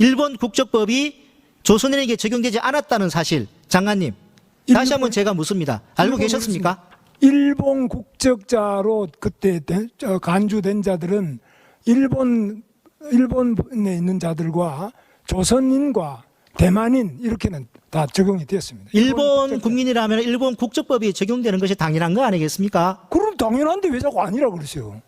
일본 국적법이 조선인에게 적용되지 않았다는 사실, 장관님. 다시 한번 제가 묻습니다. 알고 일본 계셨습니까? 일본 국적자로 그때 간주된 자들은 일본 일본에 있는 자들과 조선인과 대만인 이렇게는 다 적용이 되었습니다. 일본 국적자. 국민이라면 일본 국적법이 적용되는 것이 당연한 거 아니겠습니까? 그럼 당연한데 왜 자꾸 아니라 그러세요?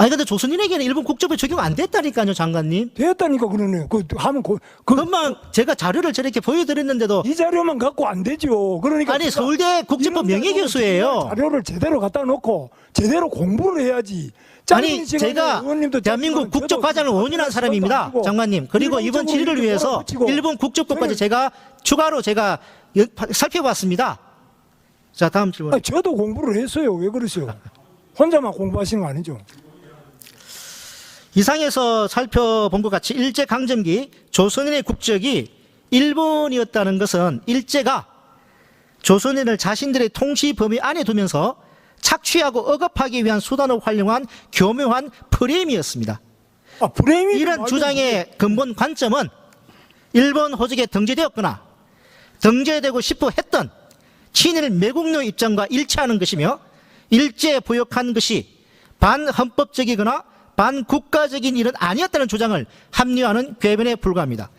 아니 근데 조선인에게는 일본 국적법이 적용 안 됐다니까요, 장관님. 되었다니까 그러네요. 그 하면 그, 그, 금방 제가 자료를 저렇게 보여드렸는데도 이 자료만 갖고 안 되죠. 그러니까 아니 제가 서울대 국제법 이런 명예 교수예요. 자료를 제대로 갖다 놓고 제대로 공부를 해야지. 아니 제가 대한민국 저도 국적과정을 원인한 사람입니다, 장관님. 그리고 이번 질의를 위해서 일본 국적법까지 제가 추가로 제가 여- 살펴봤습니다. 자 다음 질문. 아니, 저도 공부를 했어요. 왜 그러세요? 혼자만 공부하시는 거 아니죠? 이상에서 살펴본 것 같이 일제 강점기 조선인의 국적이 일본이었다는 것은 일제가 조선인을 자신들의 통치 범위 안에 두면서 착취하고 억압하기 위한 수단을 활용한 교묘한 프레임이었습니다. 아, 프레임이 이런 주장의 근본 관점은 일본 호적에 등재되었거나 등재되고 싶어 했던 친일 매국노 입장과 일치하는 것이며 일제 부역한 것이 반헌법적이거나 반국가적인 일은 아니었다는 주장을 합리화하는 궤변에 불과합니다.